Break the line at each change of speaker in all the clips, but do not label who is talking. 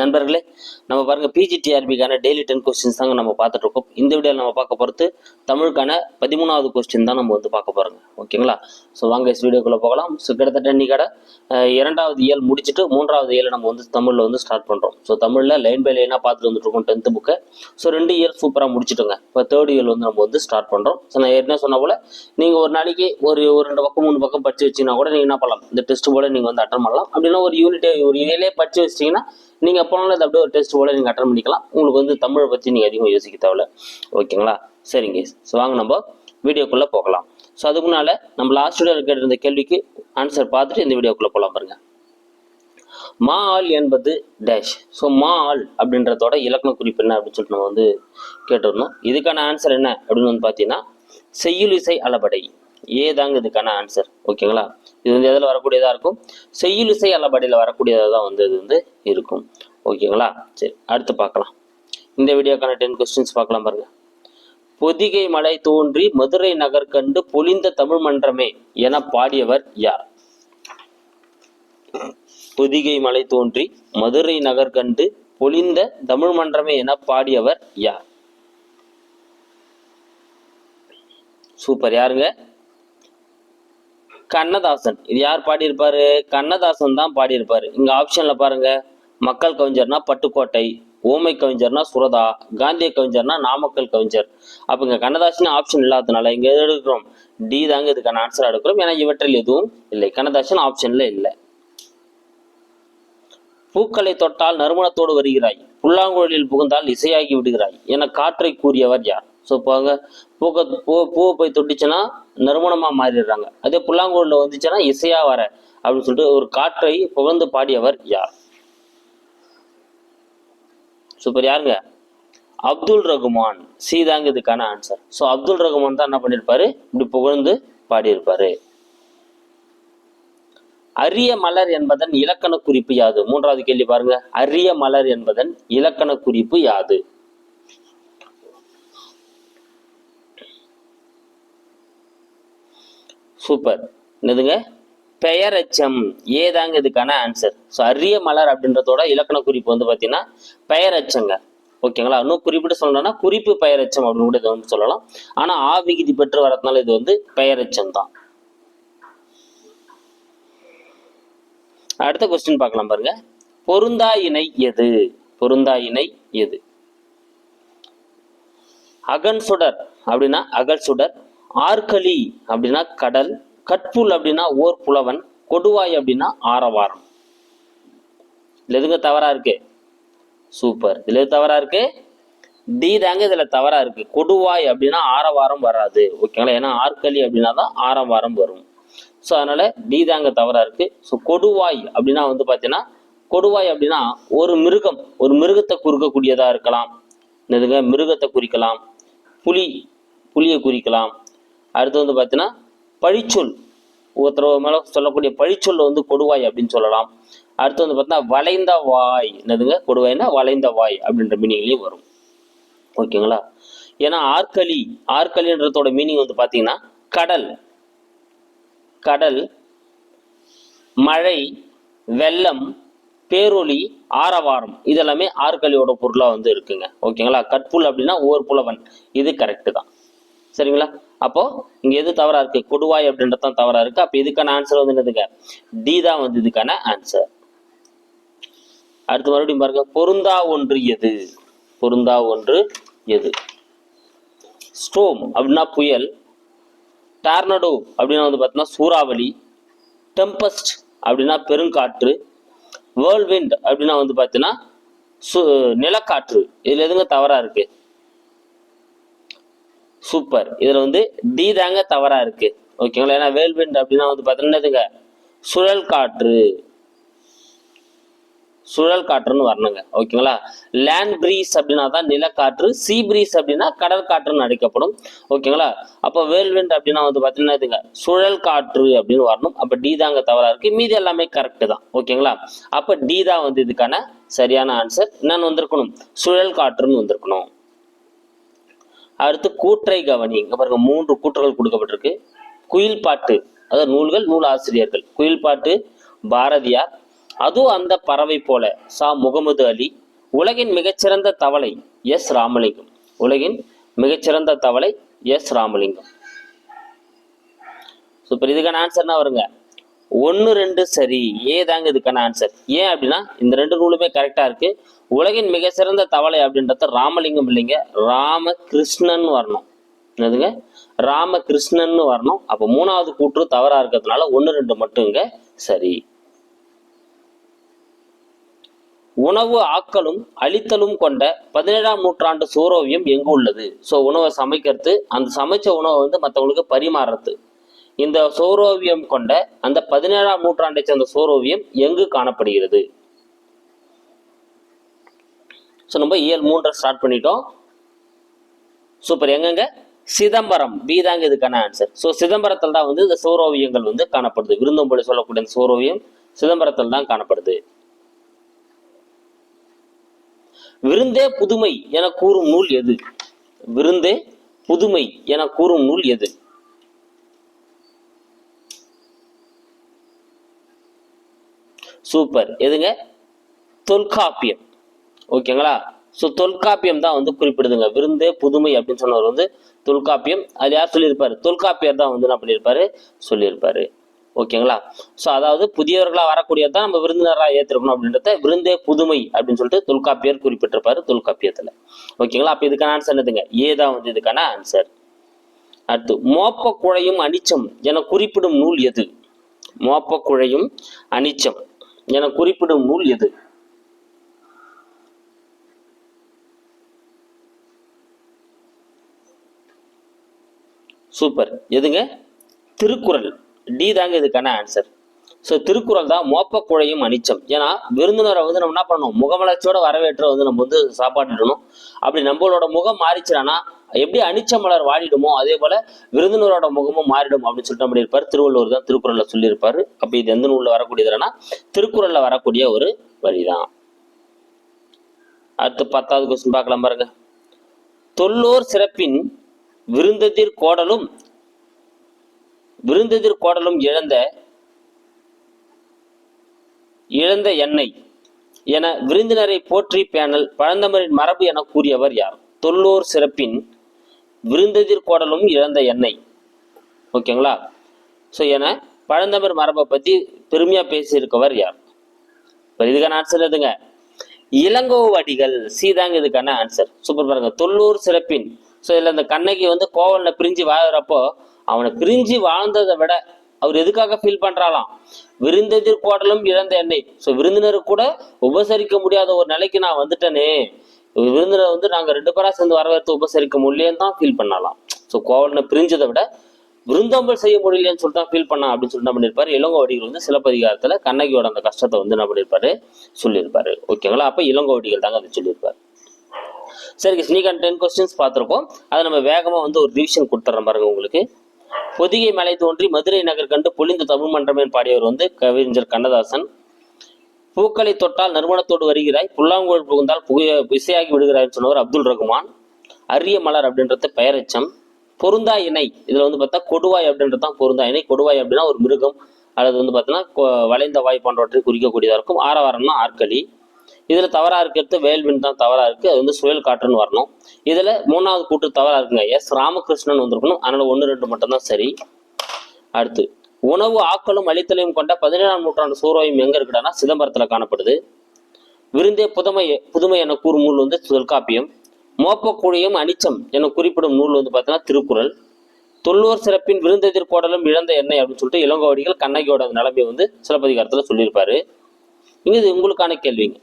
நண்பர்களே நம்ம பாருங்க பிஜிடிஆர்பிக்கான டெய்லி டென் கொஸ்டின்ஸ் தாங்க நம்ம பார்த்துட்டு இருக்கோம் இந்த வீடியோவில் நம்ம பார்க்க போகிறது தமிழுக்கான பதிமூணாவது கொஸ்டின் தான் நம்ம வந்து பார்க்க போகிறோங்க ஓகேங்களா ஸோ வாங்க வீடியோக்குள்ளே போகலாம். ஸோ கிட்டத்தட்ட இன்னைக்கட இரண்டாவது இயல் முடிச்சுட்டு மூன்றாவது இயலை நம்ம வந்து தமிழில் வந்து ஸ்டார்ட் பண்ணுறோம் ஸோ தமிழில் லைன் பை லைனாக பார்த்துட்டு வந்துட்டு இருக்கோம் டென்த்து புக்கை ஸோ ரெண்டு இயர் சூப்பராக முடிச்சிட்டோங்க. இப்போ தேர்ட் இயர் வந்து நம்ம வந்து ஸ்டார்ட் பண்ணுறோம் ஸோ நான் ஏற்கனவே சொன்ன போல் நீங்கள் ஒரு நாளைக்கு ஒரு ஒரு ரெண்டு பக்கம் மூணு பக்கம் படிச்சு வச்சீங்கன்னா கூட நீங்கள் என்ன பண்ணலாம்? இந்த டெஸ்ட் போல் நீங்கள் வந்து அட்டன் பண்ணலாம். அப்படின்னா ஒரு யூனிட்டே ஒரு இயலே படிச்சு வச்சிட்டிங்கன்னா நீங்கள் எப்போனாலும் அது அப்படியே ஒரு டெஸ்ட் போல நீங்கள் அட்டன் பண்ணிக்கலாம். உங்களுக்கு வந்து தமிழை பற்றி நீங்கள் அதிகமாக யோசிக்க தேவையில்ல. ஓகேங்களா? சரிங்க. ஸோ வாங்க நம்ம வீடியோக்குள்ளே போகலாம். ஸோ அதுக்கு முன்னால் நம்ம லாஸ்ட் வீடியோவில் கேட்டிருந்த கேள்விக்கு ஆன்சர் பார்த்துட்டு இந்த வீடியோக்குள்ளே போகலாம் பாருங்க. மா ஆள் என்பது டேஷ் ஸோ மா ஆள் அப்படின்றதோட இலக்கண குறிப்பு என்ன அப்படின்னு சொல்லிட்டு நம்ம வந்து கேட்டிருந்தோம். இதுக்கான ஆன்சர் என்ன அப்படின்னு வந்து பார்த்தீங்கன்னா செய்யுளிசை அளபடை. ஏ தாங்க இதுக்கான ஆன்சர் ஓகேங்களா இது வந்து எதில் வரக்கூடியதாக இருக்கும்? செய்யுளிசை அல்லபடியில் வரக்கூடியதாக தான் வந்து இது வந்து இருக்கும் ஓகேங்களா சரி அடுத்து பார்க்கலாம். இந்த வீடியோக்கான டென் கொஸ்டின்ஸ் பார்க்கலாம் பாருங்க. பொதிகை மலை தோன்றி மதுரை நகர் கண்டு பொலிந்த தமிழ் மன்றமே என பாடியவர் யார்? பொதிகை மலை தோன்றி மதுரை நகர் கண்டு பொலிந்த தமிழ் மன்றமே என பாடியவர் யார்? சூப்பர் யாருங்க? கண்ணதாசன். இது யார் பாடியிருப்பாரு? கண்ணதாசன் தான் பாடியிருப்பாரு. இங்க ஆப்ஷன்ல பாருங்க. மக்கள் கவிஞர்னா பட்டுக்கோட்டை ஓமை கவிஞர்னா சுரதா காந்திய கவிஞர்னா நாமக்கல் கவிஞர். அப்ப இங்க கண்ணதாசன் ஆப்ஷன் இல்லாததுனால இங்க எது எடுக்கிறோம்? டி தாங்க இதுக்கான ஆன்சர் எடுக்கிறோம். ஏன்னா இவற்றில் எதுவும் இல்லை. கண்ணதாசன் ஆப்ஷன்ல இல்லை. பூக்களை தொட்டால் நறுமணத்தோடு வருகிறாய். புல்லாங்குழலில் புகுந்தால் இசையாகி விடுகிறாய். என காற்றை கூறியவர் யார்? ஸோ பாங்க பூக்க பூ பூவை போய் தொட்டுச்சுன்னா நறுமணமாக மாறிடுறாங்க. அதே புல்லாங்குழல வந்துச்சுன்னா இசையா வர அப்படின்னு சொல்லிட்டு ஒரு காற்றை புகழ்ந்து பாடியவர் யார்? சூப்பர் யாருங்க? அப்துல் ரகுமான். சி தாங்க இதுக்கான ஆன்சர் ஸோ அப்துல் ரகுமான் தான் என்ன பண்ணியிருப்பாரு இப்படி புகழ்ந்து பாடியிருப்பாரு. அரிய மலர் என்பதன் இலக்கண குறிப்பு யாது? மூன்றாவது கேள்வி பாருங்க. அரிய மலர் என்பதன் இலக்கண குறிப்பு யாது? சூப்பர் என்னதுங்க? பெயரச்சம். ஏதாங்க இதுக்கான ஆன்சர் ஸோ அரிய மலர் அப்படின்றதோட இலக்கண குறிப்பு வந்து பார்த்தீங்கன்னா பெயரச்சங்க. ஓகேங்களா இன்னும் குறிப்பிட்டு சொல்லணும்னா குறிப்பு பெயரச்சம் அப்படின்னு கூட இதை வந்து சொல்லலாம். ஆனால் ஆவிகுதி பெற்று வரதுனால இது வந்து பெயரச்சம் தான். அடுத்த கொஸ்டின் பார்க்கலாம் பாருங்க. பொருந்தா இணை எது? பொருந்தா இணை எது? அகன் சுடர். அப்படின்னா அகல் சுடர் ஆற்களி அப்படின்னா கடல் கட்புல் அப்படின்னா ஓர் புலவன் கொடுவாய் அப்படின்னா ஆரவாரம். இதுல எதுங்க தவறா இருக்கு? சூப்பர். இதுல எது தவறா இருக்கு? டி தாங்க இதுல தவறா இருக்கு. கொடுவாய் அப்படின்னா ஆரவாரம் வராது. ஓகேங்களா? ஏன்னா ஆற்களி அப்படின்னா தான் ஆரவாரம் வரும். ஸோ அதனால டி தாங்க தவறா இருக்கு. ஸோ கொடுவாய் அப்படின்னா வந்து பாத்தீங்கன்னா கொடுவாய் அப்படின்னா ஒரு மிருகம் ஒரு மிருகத்தை குறுக்கக்கூடியதா இருக்கலாம். என்னதுங்க? மிருகத்தை குறிக்கலாம். புலி புலியை குறிக்கலாம். அடுத்து வந்து பார்த்தீங்கன்னா பழிச்சொல். ஒருத்தர் மேலே சொல்லக்கூடிய பழிச்சொல் வந்து கொடுவாய் அப்படின்னு சொல்லலாம். அடுத்து வந்து பார்த்தீங்கன்னா வளைந்த வாய். என்னதுங்க? கொடுவாய்னா வளைந்த வாய் அப்படின்ற மீனிங்லேயும் வரும். ஓகேங்களா? ஏன்னா ஆற்களி ஆற்களின்றதோட மீனிங் வந்து பார்த்தீங்கன்னா கடல். கடல் மழை வெள்ளம் பேரொளி ஆரவாரம். இதெல்லாமே ஆற்களியோட பொருளாக வந்து இருக்குங்க. ஓகேங்களா? கற்புல் அப்படின்னா ஓர் புலவன். இது கரெக்டு தான். சரிங்களா? அப்போ இங்க எது தவறா இருக்கு? கொடுவாய் அப்படின்றது தான் தவறா இருக்கு. அப்ப இதுக்கான ஆன்சர் வந்து என்னதுங்க? டி தான் வந்து இதுக்கான ஆன்சர் அடுத்து மறுபடியும் பாருங்க. பொருந்தா ஒன்று எது? பொருந்தா ஒன்று எது? ஸ்டோம் அப்படின்னா புயல். டார்னடோ அப்படின்னா வந்து பார்த்தீங்கன்னா சூறாவளி. டெம்பஸ்ட் அப்படின்னா பெருங்காற்று. வேர்ல்விண்ட் அப்படின்னா வந்து பார்த்தீங்கன்னா சு நிலக்காற்று. இதுல எதுங்க தவறா இருக்கு? சூப்பர். இதில் வந்து டி தாங்க தவறாக இருக்கு. ஓகேங்களா ஏன்னா வேல்விண்ட் அப்படின்னா வந்து பார்த்தீங்கன்னா சுழல் காற்று. சுழல் காற்றுன்னு வரணுங்க. ஓகேங்களா லேண்ட் பிரீஸ் அப்படின்னா தான் நிலக்காற்று. சீ பிரீஸ் அப்படின்னா கடல் காற்றுன்னு அழைக்கப்படும். ஓகேங்களா அப்போ வேல்விண்ட் அப்படின்னா வந்து பார்த்தீங்கன்னா இதுங்க சுழல் காற்று அப்படின்னு வரணும். அப்போ டி தாங்க தவறாக இருக்குது மீதி எல்லாமே கரெக்டு தான். ஓகேங்களா அப்போ டி தான் வந்து இதுக்கான சரியான ஆன்சர் என்னன்னு வந்திருக்கணும். சுழல் காற்றுன்னு வந்திருக்கணும். அடுத்து கூற்றை கவனி. இங்க பாருங்க மூன்று கூற்றுகள் கொடுக்கப்பட்டிருக்கு. குயில் பாட்டு அதாவது நூல்கள் நூல் ஆசிரியர்கள். குயில் பாட்டு பாரதியார். அதுவும் அந்த பறவை போல சா. முகமது அலி. உலகின் மிகச்சிறந்த தவளை எஸ். ராமலிங்கம். உலகின் மிகச்சிறந்த தவளை எஸ். ராமலிங்கம். சூப்பர் இதுக்கான ஆன்சர்னா வருங்க? ஒன்று ரெண்டு சரி. ஏ தாங்க இதுக்கான ஆன்சர் ஏன் அப்படின்னா இந்த ரெண்டு நூலுமே கரெக்டாக இருக்கு. உலகின் மிக சிறந்த தவளை அப்படின்றத ராமலிங்கம் இல்லைங்க. ராமகிருஷ்ணன் வரணும். என்னதுங்க? ராமகிருஷ்ணன் வரணும். அப்போ மூணாவது கூற்று தவறாக இருக்கிறதுனால ஒன்று ரெண்டு மட்டுங்க. சரி. உணவு ஆக்கலும் அழித்தலும் கொண்ட பதினேழாம் நூற்றாண்டு சூரோவியம் எங்கு உள்ளது? ஸோ உணவை சமைக்கிறது அந்த சமைச்ச உணவை வந்து மற்றவங்களுக்கு பரிமாறுறது. இந்த சௌரோவியம் கொண்ட அந்த பதினேழாம் நூற்றாண்டை சேர்ந்த சௌரோவியம் எங்கு காணப்படுகிறது? ஸோ நம்ம இயல் மூன்றை ஸ்டார்ட் பண்ணிட்டோம். சூப்பர் எங்கங்க? சிதம்பரம். பி தாங்க இதுக்கான ஆன்சர் ஸோ சிதம்பரத்தில் தான் வந்து இந்த சௌரோவியங்கள் வந்து காணப்படுது. விருந்தோம்படி சொல்லக்கூடிய இந்த சௌரோவியம் சிதம்பரத்தில் தான் காணப்படுது. விருந்தே புதுமை என கூறும் நூல் எது? விருந்தே புதுமை என கூறும் நூல் எது? சூப்பர் எதுங்க? தொல்காப்பியம். ஓகேங்களா ஸோ தொல்காப்பியம் தான் வந்து குறிப்பிடுதுங்க. விருந்தே புதுமை அப்படின்னு சொன்னவர் வந்து தொல்காப்பியம். அது யார் சொல்லியிருப்பாரு? தொல்காப்பியர் தான் வந்து என்ன பண்ணியிருப்பாரு? சொல்லியிருப்பாரு. ஓகேங்களா ஸோ அதாவது புதியவர்களாக வரக்கூடியது தான் நம்ம விருந்தினராக ஏற்றிருக்கணும் அப்படின்றத விருந்தே புதுமை அப்படின்னு சொல்லிட்டு தொல்காப்பியர் குறிப்பிட்டிருப்பாரு தொல்காப்பியத்தில். ஓகேங்களா அப்போ இதுக்கான ஆன்சர் என்னதுங்க? ஏ தான் வந்து இதுக்கான ஆன்சர் அடுத்து மோப்ப குழையும் அனிச்சம் என குறிப்பிடும் நூல் எது? மோப்ப குழையும் அனிச்சம். என குறிப்பிடும் நூல் எது? சூப்பர் எதுங்க? திருக்குறள். டி தாங்க இதுக்கான ஆன்சர் ஸோ திருக்குறள் தான் மோப்ப குழையும் அனிச்சம். ஏன்னா விருந்தினரை வந்து நம்ம என்ன பண்ணணும்? முகமலர்ச்சியோட வரவேற்ற வந்து நம்ம வந்து சாப்பாட்டுடணும் அப்படி நம்மளோட முகம் மாறிச்சுனா எப்படி அனிச்ச மலர் வாடிடுமோ அதே போல விருந்தினரோட முகமும் மாறிடும் அப்படின்னு சொல்லிட்டு அப்படி இருப்பார். திருவள்ளுவர் தான் திருக்குறள்ல சொல்லியிருப்பாரு. அப்ப இது எந்த நூல்ல வரக்கூடியதுன்னா திருக்குறள்ல வரக்கூடிய ஒரு வழிதான் அடுத்து பத்தாவது கொஸ்டின் பார்க்கலாம் பாருங்க. தொல்லோர் சிறப்பின் விருந்ததிர் கோடலும் விருந்ததிர் கோடலும் இழந்த இழந்த எண்ணெய் என விருந்தினரை போற்றி பேனல் பழந்தமரின் மரபு என கூறியவர் யார்? தொல்லோர் சிறப்பின் விருந்தெதிர் கோடலும் இழந்த எண்ணெய் ஓகேங்களா? ஸோ என பழந்தமிழ் மரபை பற்றி பெருமையாக பேசியிருக்கவர் யார்? இப்போ இதுக்கான ஆன்சர் எதுங்க இளங்கோவடிகள். சீதாங்க இதுக்கான ஆன்சர் சூப்பர் பாருங்க. தொல்லூர் சிறப்பின். ஸோ இதில் இந்த கண்ணகி வந்து கோவலனை பிரிஞ்சு வாழ்கிறப்போ அவனை பிரிஞ்சு வாழ்ந்ததை விட அவர் எதுக்காக ஃபீல் பண்ணுறாலாம் விருந்தெதிர் கோடலும் இழந்த எண்ணெய் ஸோ விருந்தினர் கூட உபசரிக்க முடியாத ஒரு நிலைக்கு நான் வந்துட்டேனே. விருந்தினர் வந்து நாங்கள் ரெண்டு பேராக சேர்ந்து வரவேற்று உபசரிக்க முடியலன்னு தான் ஃபீல் பண்ணலாம். ஸோ கோவலனை பிரிஞ்சதை விட விருந்தோம்பல் செய்ய முடியலன்னு சொல்லிட்டு தான் ஃபீல் பண்ணா அப்படின்னு சொல்லிட்டு என்ன பண்ணியிருப்பாரு இளங்கோவடிகள் வந்து சிலப்பதிகாரத்தில் கண்ணகியோட அந்த கஷ்டத்தை வந்து என்ன பண்ணியிருப்பாரு சொல்லியிருப்பாரு. ஓகேங்களா அப்போ இளங்கோவடிகள் தாங்க அதை சொல்லியிருப்பாரு. சரி ஸ்னீக் டென் கொஸ்டின்ஸ் பார்த்துருக்கோம். அதை நம்ம வேகமாக வந்து ஒரு ரிவிஷன் கொடுத்துட்ற பாருங்க உங்களுக்கு. பொதிகை மலை தோன்றி மதுரை நகர் கண்டு பொழிந்த தமிழ் மன்றமேன் பாடியவர் வந்து கவிஞர் கண்ணதாசன். பூக்களை தொட்டால் நறுமணத்தோடு வருகிறாய் புல்லாங்குழல் புகுந்தால் புகைய இசையாகி விடுகிறாய் சொன்னவர் அப்துல் ரகுமான். அரிய மலர் அப்படின்றது பெயரெச்சம். பொருந்தா இணை இதில் வந்து பார்த்தா கொடுவாய் அப்படின்றது தான் பொருந்தா இணை. கொடுவாய் அப்படின்னா ஒரு மிருகம் அல்லது வந்து பார்த்தீங்கன்னா கொ- வளைந்த வாய் போன்றவற்றை குறிக்கக்கூடியதாக இருக்கும். ஆரவாரம்னா ஆற்களி. இதில் தவறாக இருக்கிறது வேல்வின் தான் தவறாக இருக்குது அது வந்து சுழல் காற்றுன்னு வரணும். இதில் மூணாவது கூட்டு தவறாக இருக்குங்க. எஸ். ராமகிருஷ்ணன் வந்திருக்கணும். அதனால் ஒன்று ரெண்டு மட்டும்தான் சரி. அடுத்து உணவு ஆக்கலும் அழித்தலையும் கொண்ட பதினேழாம் நூற்றாண்டு சூரோயம் எங்க இருக்குடான்னா சிதம்பரத்துல காணப்படுது. விருந்தே புதுமை புதுமை என கூறும் நூல் வந்து தொல்காப்பியம். மோப்பக்குழியும் அனிச்சம் என குறிப்பிடும் நூல் வந்து பார்த்தீங்கன்னா திருக்குறள். தொல்லூர் சிறப்பின் விருந்தெதிர் கோடலும் இழந்த எண்ணெய் அப்படின்னு சொல்லிட்டு இளங்கோவடிகள் கண்ணகியோட நிலைமையை வந்து சிலப்பதிகாரத்துல சொல்லியிருப்பாரு. இங்க இது உங்களுக்கான கேள்விங்க.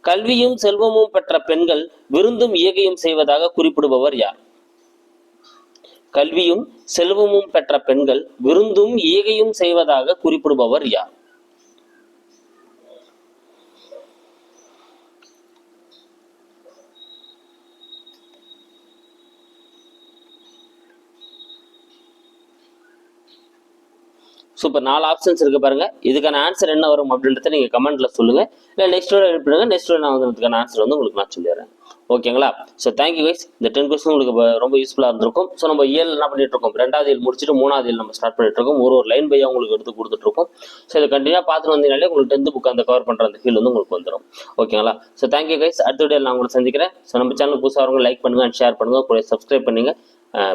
கல்வியும் செல்வமும் பெற்ற பெண்கள் விருந்தும் இயகையும் செய்வதாக குறிப்பிடுபவர் யார்? கல்வியும் செல்வமும் பெற்ற பெண்கள் விருந்தும் ஈகையும் செய்வதாக குறிப்பிடுபவர் யார்? சூப்பர் நாலு ஆப்ஷன்ஸ் இருக்கு பாருங்க. இதுக்கான ஆன்சர் என்ன வரும் அப்படின்றத நீங்க கமெண்ட்ல சொல்லுங்க. இல்லை next video help next video நான் வந்து இதுக்கான ஆன்சர் வந்து உங்களுக்கு நான் சொல்லிடுறேன். ஓகேங்களா? ஸோ தேங்க்யூ கைஸ் இந்த டென் கொஸ்டின் உங்களுக்கு ரொம்ப யூஸ்ஃபுல்லாக இருந்திருக்கும். ஸோ நம்ம ஏழு என்ன பண்ணிட்டு இருக்கோம் ரெண்டாவது ஏழு முடிச்சுட்டு மூணாவது ஏழு நம்ம ஸ்டார்ட் பண்ணிட்டு இருக்கோம் ஒரு ஒரு லைன் பையாக உங்களுக்கு எடுத்து கொடுத்துட்டு இருக்கோம் ஸோ இதை கண்டினியூ பார்த்துட்டு வந்தீங்கனாலே உங்களுக்கு டென்த் புக் அந்த கவர் பண்ணுற அந்த ஃபீல் வந்து உங்களுக்கு வந்துடும் ஓகேங்களா? ஸோ தேங்க்யூ கைஸ் அடுத்த வீடியோ நான் உங்களை சந்திக்கிறேன். ஸோ நம்ம சேனல் புதுசாக வரவங்க லைக் பண்ணுங்க அண்ட் ஷேர் பண்ணுங்க கூட சப்ஸ்கிரைப் பண்ணுங்க.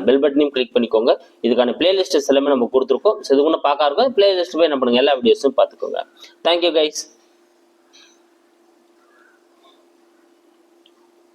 பெல் பட்டனையும் கிளிக் பண்ணிக்கோங்க. இதுக்கான பிளேலிஸ்ட்ஸ் எல்லாமே நம்ம கொடுத்துருக்கோம். ஸோ இதுக்குன்னு பார்க்க இருக்கோம் பிளேலிஸ்ட் போய் என்ன பண்ணுங்க? எல்லா வீடியோஸும் பார்த்துக்கோங்க. Thank you guys